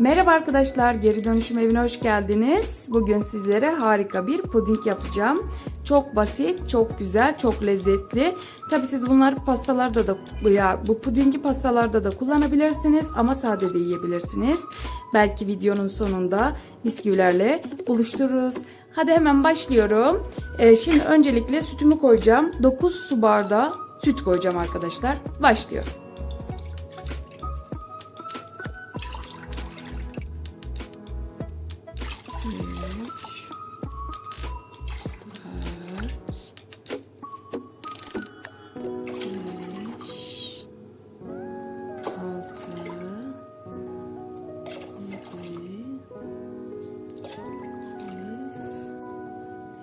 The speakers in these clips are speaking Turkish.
Merhaba arkadaşlar, geri dönüşüm evine hoş geldiniz. Bugün sizlere harika bir puding yapacağım. Çok basit, çok güzel, çok lezzetli. Tabi siz bunları pastalarda da ya bu pudingi pastalarda da kullanabilirsiniz ama sade de yiyebilirsiniz. Belki videonun sonunda bisküvilerle buluştururuz. Hadi hemen başlıyorum. Ee, şimdi öncelikle sütümü koyacağım. 9 su bardağı süt koyacağım arkadaşlar. Başlıyorum.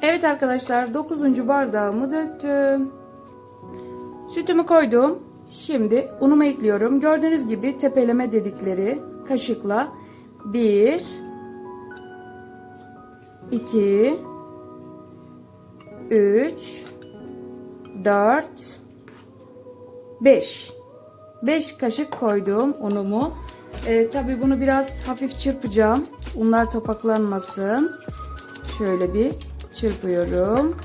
Evet arkadaşlar 9. bardağımı döktüm. Sütümü koydum. Şimdi unumu ekliyorum. Gördüğünüz gibi tepeleme dedikleri kaşıkla 1 2 3 4 5 5 kaşık koydum unumu. Ee, Tabi bunu biraz hafif çırpacağım. Unlar topaklanmasın. Şöyle bir çırpıyorum.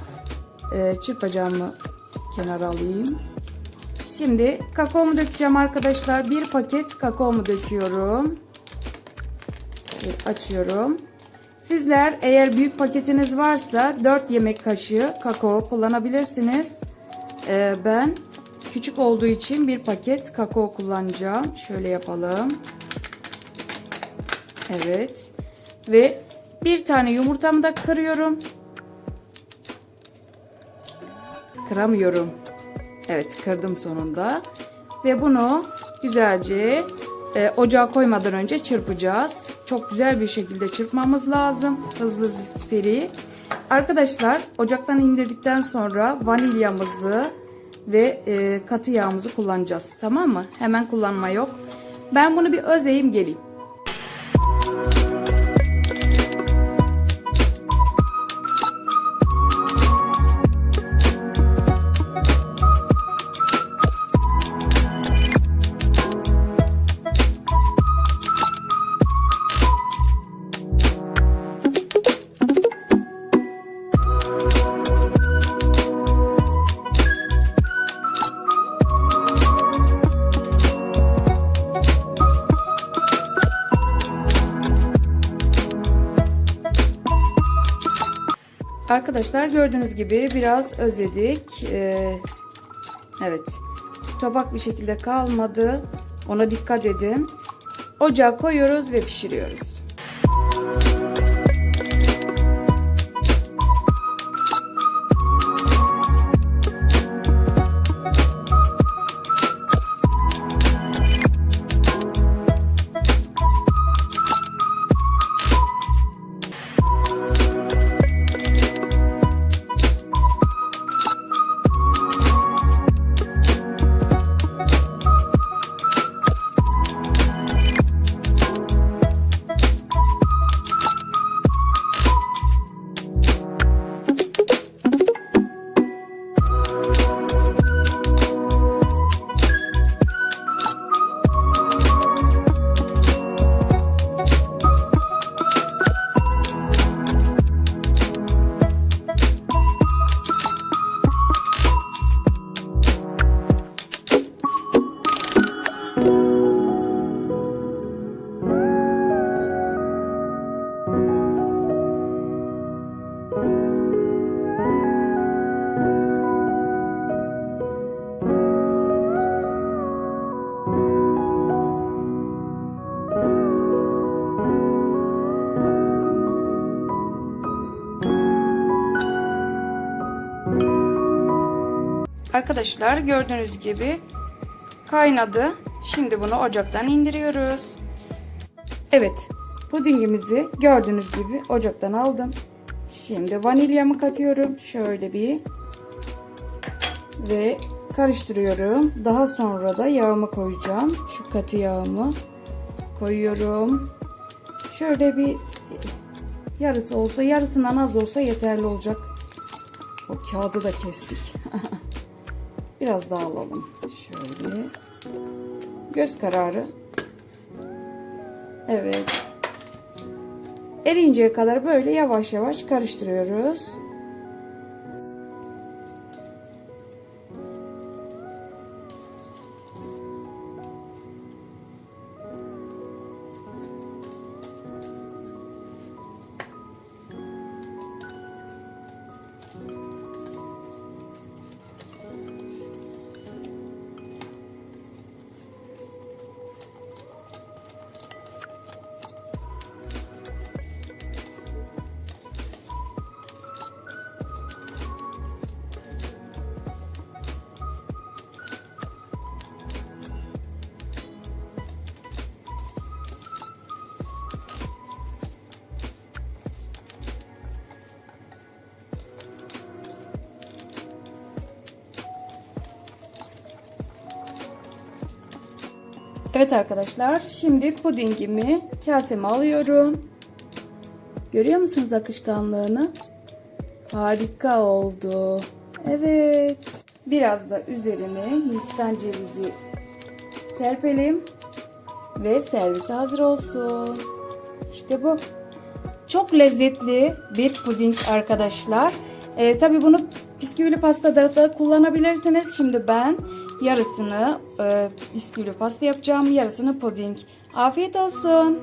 Ee, çırpacağımı kenara alayım. Şimdi kakaomu dökeceğim arkadaşlar. Bir paket kakaomu döküyorum. Şöyle açıyorum. Sizler eğer büyük paketiniz varsa 4 yemek kaşığı kakao kullanabilirsiniz. Ee, ben küçük olduğu için bir paket kakao kullanacağım. Şöyle yapalım. Evet. Ve bir tane yumurtamı da kırıyorum. Kıramıyorum. Evet kırdım sonunda. Ve bunu güzelce e, ocağa koymadan önce çırpacağız. Çok güzel bir şekilde çırpmamız lazım. Hızlı seri. Arkadaşlar ocaktan indirdikten sonra vanilyamızı ve e, katı yağımızı kullanacağız. Tamam mı? Hemen kullanma yok. Ben bunu bir özeyim geleyim. Arkadaşlar gördüğünüz gibi biraz özledik. Ee, evet. Topak bir şekilde kalmadı. Ona dikkat edin. Ocağa koyuyoruz ve pişiriyoruz. Arkadaşlar gördüğünüz gibi kaynadı. Şimdi bunu ocaktan indiriyoruz. Evet pudingimizi gördüğünüz gibi ocaktan aldım. Şimdi vanilyamı katıyorum. Şöyle bir ve karıştırıyorum. Daha sonra da yağımı koyacağım. Şu katı yağımı koyuyorum. Şöyle bir yarısı olsa yarısından az olsa yeterli olacak. O kağıdı da kestik. Biraz daha alalım. Şöyle. Göz kararı. Evet. Eriyinceye kadar böyle yavaş yavaş karıştırıyoruz. Evet arkadaşlar şimdi pudingimi kaseme alıyorum. Görüyor musunuz akışkanlığını? Harika oldu. Evet. Biraz da üzerine hindistan cevizi serpelim. Ve servise hazır olsun. İşte bu. Çok lezzetli bir puding arkadaşlar. Ee, Tabi bunu bisküvili pastada da kullanabilirsiniz. Şimdi ben yarısını e, bisküvili pasta yapacağım. Yarısını puding. Afiyet olsun.